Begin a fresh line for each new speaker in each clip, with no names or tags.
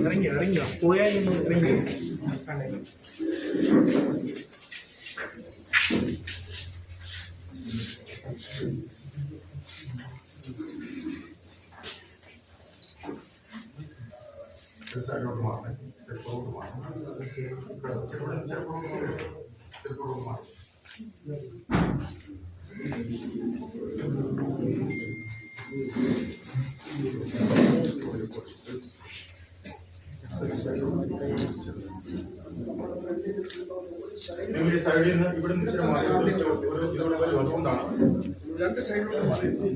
ഇറങ്ങി ഇറങ്ങി പോയാൽ ഇറങ്ങി
സൈഡിലോട്ട് മാറണേ ചെറുപ്പോട്ട് മാറണം ചെറുപ്പം ചെറുപ്പം ചെറുപ്പോട്ട് മാറണം നിങ്ങൾ ഈ സൈഡിൽ നിന്ന് ഇവിടെ നിന്ന് ഇച്ചിരി മാറി. ഒരു വരെ അതുകൊണ്ടാണ് രണ്ട് സൈഡിലോട്ട് മാറി. ഈ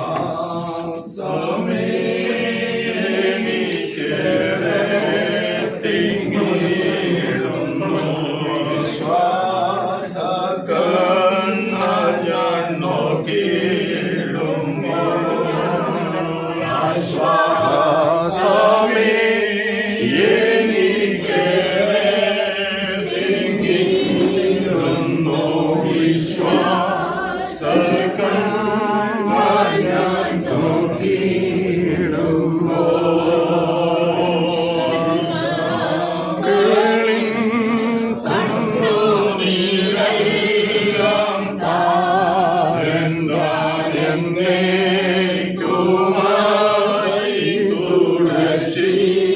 vas a Jesus.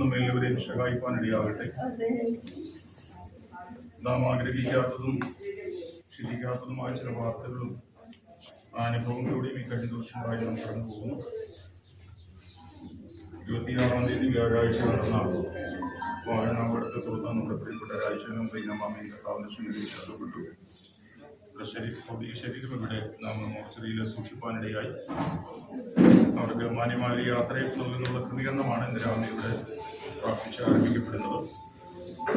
നമ്മെ എല്ലാവരെയും സഹായിക്കാൻ ഇടയാകട്ടെ. നാം
ആഗ്രഹിക്കാത്തതും ചിന്തിക്കാത്തതുമായ ചില വാർത്തകളും അനുഭവങ്ങളിലൂടെയും ഈ കഴിഞ്ഞ ദിവസങ്ങളായി നാം കടന്നു പോകുന്നു. ഇരുപത്തിയാറാം തീയതി വ്യാഴാഴ്ച നടന്ന വാഴനാമ്പടത്ത് തുടർന്ന് നമ്മുടെ പ്രിയപ്പെട്ട പ്രിയമാമയും കർത്താവിന്റെ സ്നേഹിച്ച് ബന്ധപ്പെട്ടു ഇവിടെ ശരീരം ഈ ശരീരം ഇവിടെ മോർച്ചറിയിൽ സൂക്ഷിപ്പാനിടയായി. അവർക്ക് മാന്യമായ യാത്രയിൽ നിന്നുള്ള ക്രമീകരണമാണ് ഇന്ന് രാവിലെ ഇവിടെ പ്രാർത്ഥിച്ച് ആരംഭിക്കപ്പെടുന്നത്.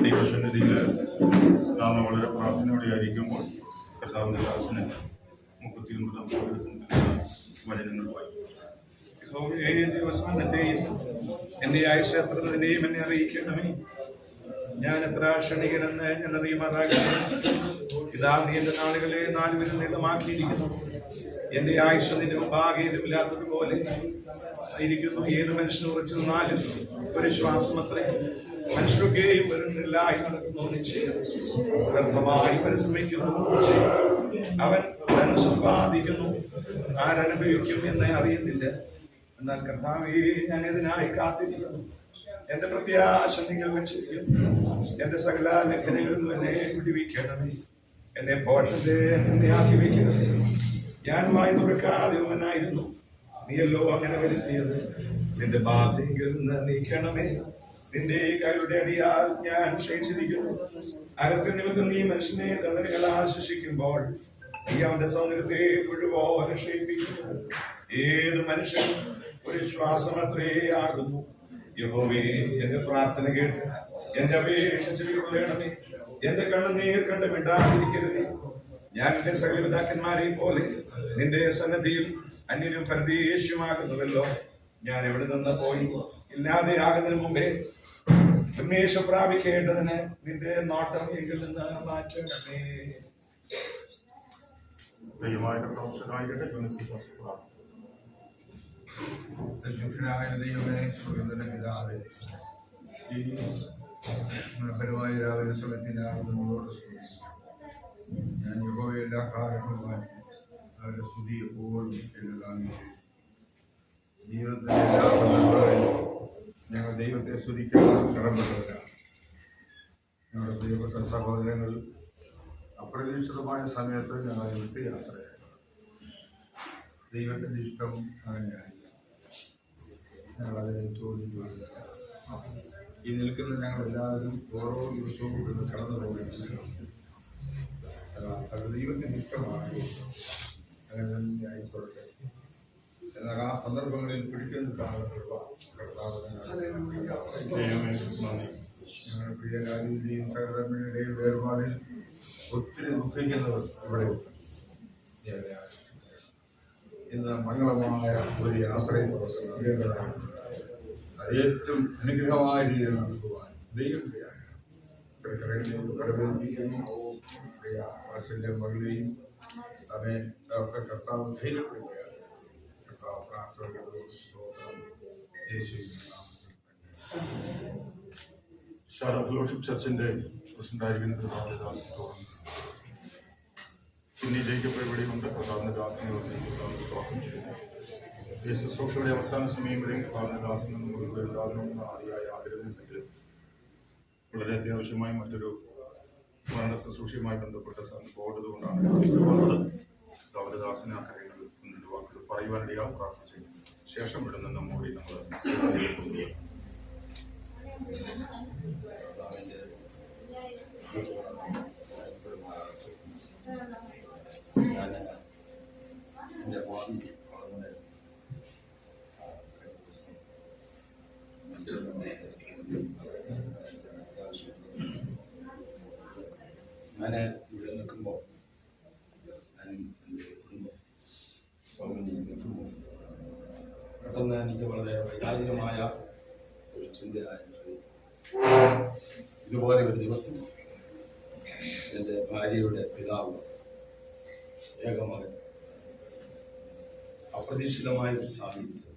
ദൈവസന്നിധിയിൽ നാം വളരെ പ്രാർത്ഥനയോടെ ആയിരിക്കുമ്പോൾ കർത്താവിന്റെ ദാസന് മുപ്പത്തി ഒൻപതാം വചനങ്ങൾ വായിക്കും.
ഏഴ് ദിവസത്തെയും എന്റെ ആയുഷ എത്ര എന്നെ അറിയിക്കണമേ. ഞാൻ എത്ര ക്ഷണികനെന്ന് ഞാൻ അറിയുമാറാകുന്നു ഇതാ നീ എന്റെ നാളുകളെ നാലുപേരിൽ നീളമാക്കിയിരിക്കുന്നു. എന്റെ ആയുഷ നിന്റെ മുമ്പാകെ ഇരിക്കുന്നു ഏത് മനുഷ്യന് ഉറച്ചു നിന്നാലും ഒരു ശ്വാസം അത്രേ മനുഷ്യരൊക്കെയും വരുന്നില്ല വ്യർത്ഥമായി പരിശ്രമിക്കുന്നു. അവൻ സമ്പാദിക്കുന്നു. ആരനുഭവിക്കും എന്ന് അറിയുന്നില്ല. എന്നാൽ കർത്താവേ ഞാൻ ഇതിനായി കാത്തിരിക്കുന്നു. എന്റെ പ്രത്യാശ നിങ്ങൾ വെച്ചിരിക്കും എന്റെ സകല ലംഘനങ്ങളിൽ നിന്ന് എന്നെ വിടുവിക്കണമേ എന്നെ പോഷന്റെ നിന്നെയാക്കി വയ്ക്കണമേ ഞാൻ വായി തുറക്കാതെ നീയല്ലോ അങ്ങനെ വരുത്തിയത്. നിന്റെ ബാധയെങ്കിൽ നിന്ന് നീക്കണമേ. നിന്റെ കൈയുടെ അടിയാൽ ഞാൻ ക്ഷയിച്ചിരിക്കുന്നു. അകത്തെ നിമിത്തം നീ മനുഷ്യനെ തന്നെ ശിക്ഷിക്കുമ്പോൾ നീ അവന്റെ സൗന്ദര്യത്തെ മുഴുവൻ ക്ഷയിപ്പിക്കുന്നു. ഏത് മനുഷ്യനും ഒരു ശ്വാസമത്രേ ആകുന്നു. യഹോവേ എന്റെ പ്രാർത്ഥന കേട്ട് എന്റെ അപേക്ഷ ചെവികൊള്ളണമേ എന്റെ കണ്ണുനീർ കണ്ട് മിണ്ടാതിരിക്കരുത് ഞാൻ എന്റെ സകലപിതാക്കന്മാരെയും പോലെ നിന്റെ സന്നദ്ധിയിൽ അന്യനും പരദേശമാകുന്നുവല്ലോ ഞാൻ എവിടെ നിന്ന് പോയി? ഇല്ലാതെ ആകുന്നതിന് മുമ്പേ ഉന്മേഷം പ്രാപിക്കേണ്ടതിന് നിന്റെ നോട്ടം എങ്കിൽ നിന്ന് മാറ്റണമേ.
ദൈവമായിട്ട് കർത്താവ്
പരിശുദ്ധനായ ദൈവമേ സുഗന്ധന പിതാവേ ഈ മനോഹരമായ രാവിലെ സമയത്തിനാകുന്ന നിങ്ങളോട്. ഞാൻ യഹോവയുടെ കാലങ്ങളുമായി അവരുടെ സ്തുതി എപ്പോഴും എഴുതാൻ ജീവിതത്തിലെ എല്ലാ സന്ദർഭങ്ങളിലും ഞങ്ങൾ ദൈവത്തെ സ്തുതിക്കാൻ കടമ്പെട്ടവരാണ് ഞങ്ങളുടെ പ്രിയപ്പെട്ട സഹോദരങ്ങൾ അപ്രതീക്ഷിതമായ സമയത്ത് ഞങ്ങൾ വിട്ട് യാത്രയായി. ദൈവത്തിന്റെ ഇഷ്ടം അങ്ങനെയായി ചോദിക്കുകയാണ് ഈ നിൽക്കുന്ന ഞങ്ങളെല്ലാവരും ഓരോ ദിവസവും ഇവിടുന്ന് കടന്നു പോകുകയാണ് ദൈവത്തിന് ഇഷ്ടമാണ്. അങ്ങനെ എന്നാൽ ആ സന്ദർഭങ്ങളിൽ പിടിച്ചു കാണപ്പെടുക
ദൈവമേ നന്ദി
ഞങ്ങളുടെ പ്രിയ സഹധർമ്മിയുടെയും വേർപാടിൽ ഒത്തിരി ദുഃഖിക്കുന്നവർ ഇവിടെ ഉണ്ട് ദൈവമേ ആശിർവദിക്കട്ടെ. ഇന്ന് മംഗളമായ ഒരു യാത്രയിൽ നടത്തേണ്ടതാണ് അത് ഏറ്റവും അനുഗ്രഹമായ രീതിയിൽ നടത്തുവാൻ ദൈവത്തെയാണ് കരകളിലേക്ക് കടവേൽപ്പിക്കുന്നു പ്രിയ വാത്സല്യ മകളെയും അവനെ ഒക്കെ കർത്താവ് ധൈര്യപ്പെടുകയാണ് കർത്താവ് പ്രാർത്ഥനകളോട് സ്തോത്രം യേശുവിന്റെ നാമത്തിൽ തന്നെ.
ഷാരോ ഫെലോഷിപ്പ് ചർച്ചിന്റെ പ്രസിഡന്റായിരിക്കുന്ന കർത്താവിന്റെ പിന്നെ ജയിക്കപ്പോൾ ഇവിടെയുണ്ട്. കർത്താവിന്റെ ദാസനെ വന്ന് സ്വാഗതം ചെയ്യുന്നു. അവസാന സമയം ദാസൻ നമുക്ക് ഉണ്ടാകണമെന്ന് ആദ്യമായ വളരെ അത്യാവശ്യമായി മറ്റൊരു മരണ ശുശ്രൂഷയുമായി ബന്ധപ്പെട്ട പോകേണ്ടത് കൊണ്ടാണ് വന്നത്. കർത്താവിന്റെ ദാസനെ ആ കാര്യങ്ങൾ വാക്കുകൾ പ്രാർത്ഥിച്ചു ശേഷം ഇവിടെ നിന്ന് നമ്മൾ
എന്റെ ഭാവി വളരെ ഞാൻ ഇവിടെ നിൽക്കുമ്പോൾ ഞാൻ എന്റെ കുടുംബം സൗകര്യം നിൽക്കുമ്പോൾ പെട്ടെന്ന് എനിക്ക് വളരെ വൈകാരികമായ ഒരു ചിന്തയായിരുന്നു. ഇതുപോലെ ഒരു ദിവസം എന്റെ ഭാര്യയുടെ പിതാവ് ഏകമകൻ അപ്രതീക്ഷിതമായ ഒരു സാഹചര്യത്തിൽ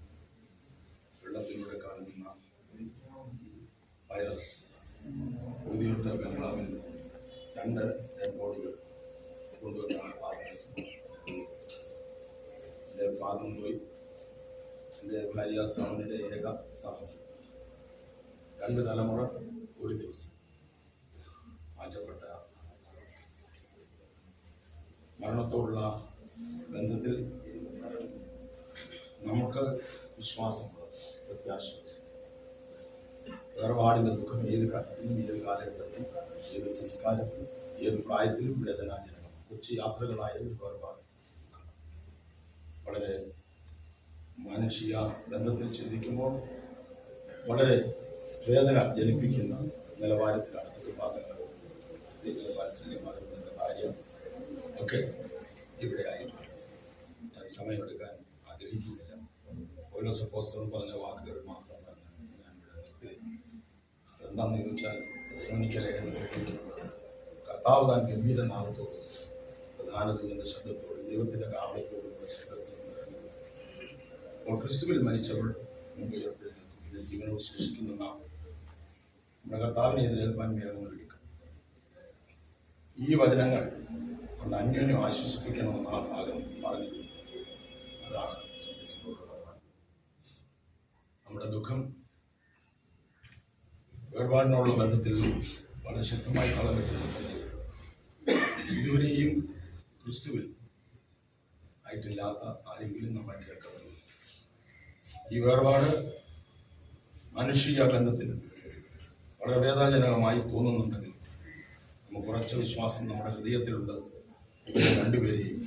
വെള്ളത്തിലൂടെ കാണുന്ന വൈറസ് ഊതിയിട്ട ബംഗ്ലാവിൽ രണ്ട് ഡെഡ് ബോഡികൾ എന്റെ ഫാദർ പോയി. ഭാര്യ സ്വാമിയുടെ ഏക സഹോദരൻ രണ്ട് തലമുറ ഒരു ദിവസം. മാറ്റപ്പെട്ട മരണത്തോടുള്ള ബന്ധത്തിൽ നമുക്ക് വിശ്വാസം പ്രത്യാശ വേർപാടിന്റെ ദുഃഖം ഏത് കാലത്തിലും ഏത് കാലഘട്ടത്തിലും ഏത് സംസ്കാരത്തിലും ഏത് പ്രായത്തിലും വേദനാജനകം കൊച്ചു യാത്രകളായ ഒരു വളരെ മാനുഷിക ബന്ധത്തിൽ ചിന്തിക്കുമ്പോൾ വളരെ വേദന ജനിപ്പിക്കുന്ന നിലവാരത്തിലാണ് കുടുംബാംഗങ്ങൾ പ്രത്യേകിച്ച് വാത്സല്യമാകുന്നതിന്റെ ഭാര്യ ഒക്കെ ഇവിടെ ആയിരുന്നു. ഞാൻ സമയമെടുക്കാൻ ആഗ്രഹിക്കുന്നില്ല. ഓരോ സപ്പോസ്റ്ററും പറഞ്ഞ വാക്കുകൾ മാത്രം ഞാൻ ഇവിടെ എന്താണെന്ന് ചോദിച്ചാൽ ശ്രമിക്കലേ കർത്താവ് താൻ ഗംഭീര നാമത്തോടും പ്രധാനത്തിന്റെ ശബ്ദത്തോടും ദൈവത്തിന്റെ കാവളത്തോടും ശബ്ദത്തോടും നിറഞ്ഞു. അപ്പോൾ ക്രിസ്തുവിൽ മരിച്ചവൾ ഉയർത്തെഴുന്നേൽക്കും ജീവനോട് ശേഷിക്കുന്ന നാം നമ്മുടെ കർത്താവിനെ എതിരേൽപ്പാൻ വേഗം എടുക്കും ഈ വചനങ്ങൾ കൊണ്ട് അന്യോന്യം ആശ്വസിപ്പിക്കണമെന്ന് ആ ഭാഗം പറഞ്ഞു അതാണ് നമ്മുടെ ദുഃഖം. വേർപാടിനോടുള്ള ബന്ധത്തിൽ വളരെ ശക്തമായി കളം വെക്കുന്നുണ്ടെങ്കിൽ ഇതുവരെയും ക്രിസ്തുവിൽ ആയിട്ടില്ലാത്ത ആരെങ്കിലും നമ്മൾ കേൾക്കുന്നത് ഈ വേർപാട് മാനുഷിക ബന്ധത്തിൽ വളരെ വേദനാജനകമായി തോന്നുന്നുണ്ടെങ്കിൽ നമുക്ക് ഉറച്ച വിശ്വാസം നമ്മുടെ ഹൃദയത്തിലുണ്ട്. രണ്ടുപേരെയും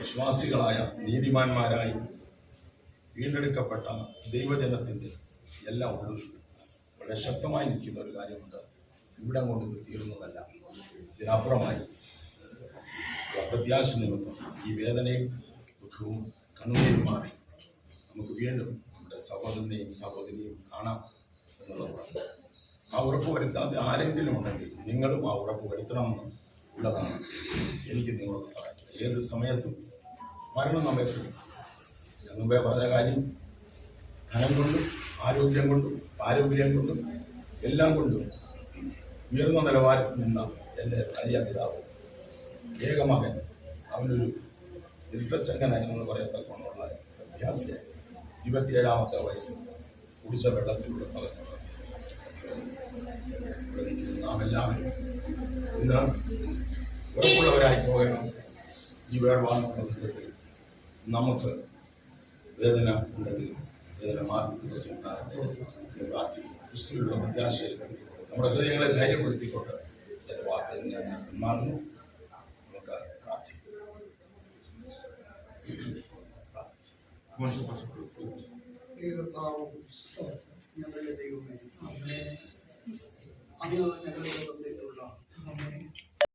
വിശ്വാസികളായ നീതിമാന്മാരായി വീണ്ടെടുക്കപ്പെട്ട ദൈവജനത്തിന്റെ എല്ലാ ഉള്ളിൽ വളരെ ശക്തമായി നിൽക്കുന്ന ഒരു കാര്യമുണ്ട്. ഇവിടെ കൊണ്ട് ഇത് തീർന്നതല്ല ഇതിനപ്പുറമായി പ്രത്യാശ നിമിത്തം ഈ വേദനയും ദുഃഖവും കണ്ണുനീരും മാറി നമുക്ക് വീണ്ടും നമ്മുടെ സഹോദരനെയും സഹോദരിയും കാണാം എന്നുള്ളതാണ്. ആ ഉറപ്പ് വരുത്താതെ ആരെങ്കിലും ഉണ്ടെങ്കിൽ നിങ്ങളും ആ ഉറപ്പ് വരുത്തണമെന്ന് ഉള്ളതാണ് എനിക്ക് നിങ്ങളോട് പറയാം ഏത് സമയത്തും മരണം നമ്മെ പിടിക്കും. പറഞ്ഞ കാര്യം ധനം കൊണ്ടും ആരോഗ്യം കൊണ്ടും പാരമ്പര്യം കൊണ്ടും എല്ലാം കൊണ്ടും ഉയർന്ന നിലവാരത്തിൽ നിന്ന എന്റെ ഭാര്യ പിതാവ് ഏകമകൻ അവനൊരു ഇരുട്ടച്ചങ്കനായിരുന്നു പറയത്തക്കൊണ്ടുള്ള അഭ്യാസിയായി. ഇരുപത്തിയേഴാമത്തെ വയസ്സിൽ കുടിച്ച വെള്ളത്തിലൂടെ നിൽക്കുന്ന നാം എല്ലാവരും ഇന്ന് ഉറപ്പുള്ളവരായി പോകണം. ഈ വേർപാടുള്ള വിധത്തിൽ നമുക്ക് വേദന ഉണ്ടെങ്കിൽ വേദന മാറി ദിവസം ക്രിസ്തുവിലുള്ള പ്രത്യാശയിൽ നമ്മുടെ ഹൃദയങ്ങളെ ധൈര്യപ്പെടുത്തിക്കൊണ്ട് എന്റെ വാക്കുകൾ ഞാൻ പിന്മാറുന്നു. നമുക്ക് പ്രാർത്ഥിക്കും.
ദൈവത്താവും ഞങ്ങളുടെ ദൈവമേ. അങ്ങ് ഞങ്ങളുടെ തന്നിട്ടുള്ള